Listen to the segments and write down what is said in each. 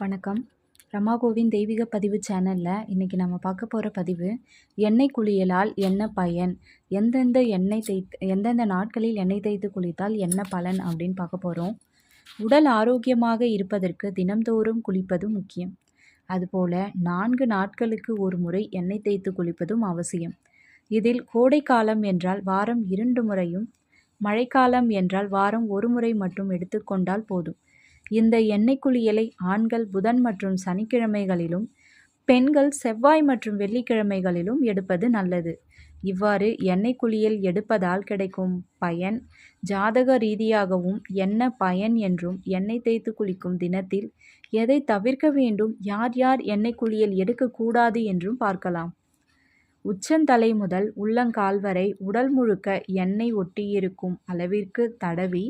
வணக்கம். ரமாகோவின் தெய்வீக பதிவு சேனலில் இன்றைக்கி நம்ம பார்க்க போகிற பதிவு எண்ணெய் குளியலால் என்ன பயன்? எந்தெந்த எண்ணெய் தேய்த்து எந்தெந்த நாட்களில் எண்ணெய் தேய்த்து குளித்தால் என்ன பலன் அப்படின்னு பார்க்க போகிறோம் உடல் ஆரோக்கியமாக இருப்பதற்கு தினம்தோறும் குளிப்பது முக்கியம். அதுபோல் நான்கு நாட்களுக்கு ஒரு முறை எண்ணெய் தேய்த்து குளிப்பதும் அவசியம். இதில் கோடைக்காலம் என்றால் வாரம் இரண்டு முறையும் மழைக்காலம் என்றால் வாரம் ஒரு முறை மட்டும் எடுத்துக்கொண்டால் போதும். இந்த எண்ணெய் குளியலை ஆண்கள் புதன் மற்றும் சனிக்கிழமைகளிலும் பெண்கள் செவ்வாய் மற்றும் வெள்ளிக்கிழமைகளிலும் எடுப்பது நல்லது. இவ்வாறு எண்ணெய் குளியல் எடுப்பதால் கிடைக்கும் பயன் ஜாதக ரீதியாகவும் என்ன பயன் என்றும் எண்ணெய் தேய்த்து குளிக்கும் தினத்தில் எதை தவிர்க்க வேண்டும் யார் யார் எண்ணெய் குளியல் எடுக்கக்கூடாது என்றும் பார்க்கலாம். உச்சந்தலை முதல் உள்ளங்கால் வரை உடல் முழுக்க எண்ணெய் ஒட்டியிருக்கும் அளவிற்கு தடவி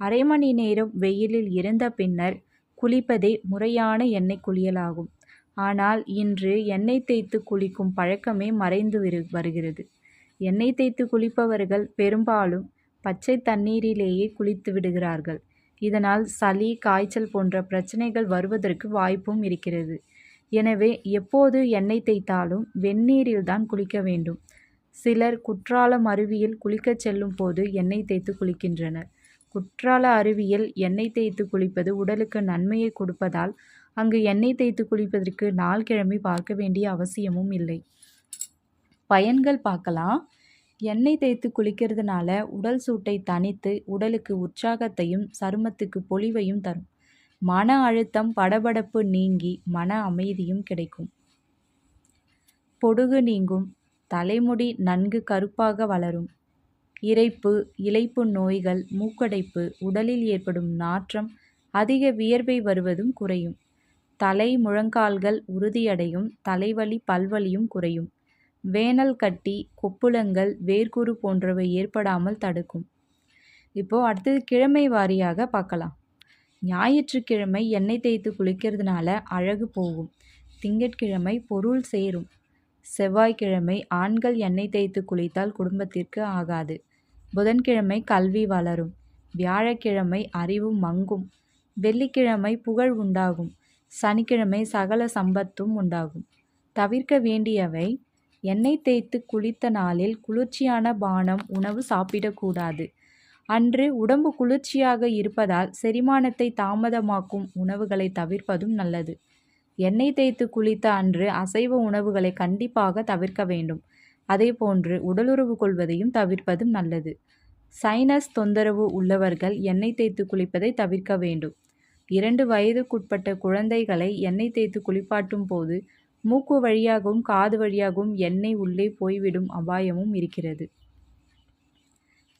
அரை மணி நேரம் வெயிலில் இருந்த பின்னர் குளிப்பதே முறையான எண்ணெய் குளியலாகும். ஆனால் இன்று எண்ணெய் தேய்த்து குளிக்கும் பழக்கமே மறைந்து வருகிறது. எண்ணெய் தேய்த்து குளிப்பவர்கள் பெரும்பாலும் பச்சை தண்ணீரிலேயே குளித்து விடுகிறார்கள். இதனால் சளி காய்ச்சல் போன்ற பிரச்சனைகள் வருவதற்கு வாய்ப்பும் இருக்கிறது. எனவே எப்போது எண்ணெய் தேய்த்தாலும் வெந்நீரில் தான் குளிக்க வேண்டும். சிலர் குற்றாலம் அருவியில் குளிக்கச் செல்லும் போது எண்ணெய் தேய்த்து குளிக்கின்றனர். குற்றால அருவியில் எண்ணெய் தேய்த்து குளிப்பது உடலுக்கு நன்மையை கொடுப்பதால் அங்கு எண்ணெய் தேய்த்து குளிப்பதற்கு நாள் கிழமை பார்க்க வேண்டிய அவசியமும் இல்லை. பயன்கள் பார்க்கலாம். எண்ணெய் தேய்த்து குளிக்கிறதுனால உடல் சூட்டை தணித்து உடலுக்கு உற்சாகத்தையும் சருமத்துக்கு பொலிவையும் தரும். மன அழுத்தம் படபடப்பு நீங்கி மன அமைதியும் கிடைக்கும். பொடுகு நீங்கும். தலைமுடி நன்கு கருப்பாக வளரும். இரைப்பு இலைப்பு நோய்கள் மூக்கடைப்பு உடலில் ஏற்படும் நாற்றம் அதிக வியர்வை வருவதும் குறையும். தலை முழங்கால்கள் உறுதியடையும் தலைவலி பல்வலியும் குறையும். வேனல் கட்டி கொப்புளங்கள் வேர்க்குரு போன்றவை ஏற்படாமல் தடுக்கும். இப்போது அடுத்தது கிழமை வாரியாக பார்க்கலாம். ஞாயிற்றுக்கிழமை எண்ணெய் தேய்த்து குளிக்கிறதுனால அழகு போகும். திங்கட்கிழமை பொருள் சேரும். செவ்வாய்க்கிழமை ஆண்கள் எண்ணெய் தேய்த்து குளித்தால் குடும்பத்திற்கு ஆகாது. புதன்கிழமை கல்வி வளரும். வியாழக்கிழமை அறிவு மங்கும். வெள்ளிக்கிழமை புகழ் உண்டாகும். சனிக்கிழமை சகல சம்பத்தும் உண்டாகும். தவிர்க்க வேண்டியவை எண்ணெய் தேய்த்து குளித்த நாளில் குளிர்ச்சியான பானம் உணவு சாப்பிடக்கூடாது. அன்று உடம்பு குளிர்ச்சியாக இருப்பதால் செரிமானத்தை தாமதமாக்கும் உணவுகளை தவிர்ப்பதும் நல்லது. எண்ணெய் தேய்த்து குளித்த அன்று அசைவ உணவுகளை கண்டிப்பாக தவிர்க்க வேண்டும். அதேபோன்று உடலுறவு கொள்வதையும் தவிர்ப்பதும் நல்லது. சைனஸ் தொந்தரவு உள்ளவர்கள் எண்ணெய் தேய்த்து குளிப்பதை தவிர்க்க வேண்டும். இரண்டு வயதுக்குட்பட்ட குழந்தைகளை எண்ணெய் தேய்த்து குளிப்பாட்டும் போது மூக்கு வழியாகவும் காது வழியாகவும் எண்ணெய் உள்ளே போய்விடும் அபாயமும் இருக்கிறது.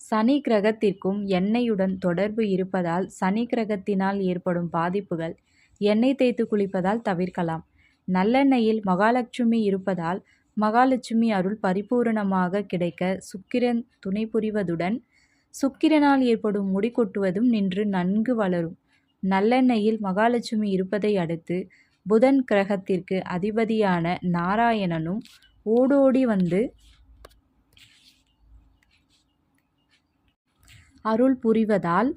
சனி கிரகத்திற்கும் எண்ணெயுடன் தொடர்பு இருப்பதால் சனி கிரகத்தினால் ஏற்படும் பாதிப்புகள் எண்ணெய் தேய்த்து குளிப்பதால் தவிர்க்கலாம். நல்லெண்ணெயில் மகாலட்சுமி இருப்பதால் மகாலட்சுமி அருள் பரிபூரணமாக கிடைக்க சுக்கிரன் துணை புரிவதுடன் சுக்கிரனால் ஏற்படும் முடி கொட்டுவதும் நின்று நன்கு வளரும். நல்லெண்ணெயில் மகாலட்சுமி இருப்பதை அடுத்து புதன் கிரகத்திற்கு அதிபதியான நாராயணனும் ஓடோடி வந்து அருள் புரிவதால்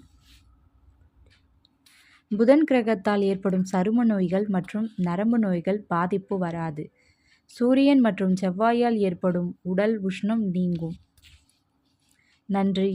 புதன் கிரகத்தால் ஏற்படும் சரும நோய்கள் மற்றும் நரம்பு நோய்கள் பாதிப்பு வராது. சூரியன் மற்றும் செவ்வாயால் ஏற்படும் உடல் உஷ்ணம் நீங்கும். நன்றி.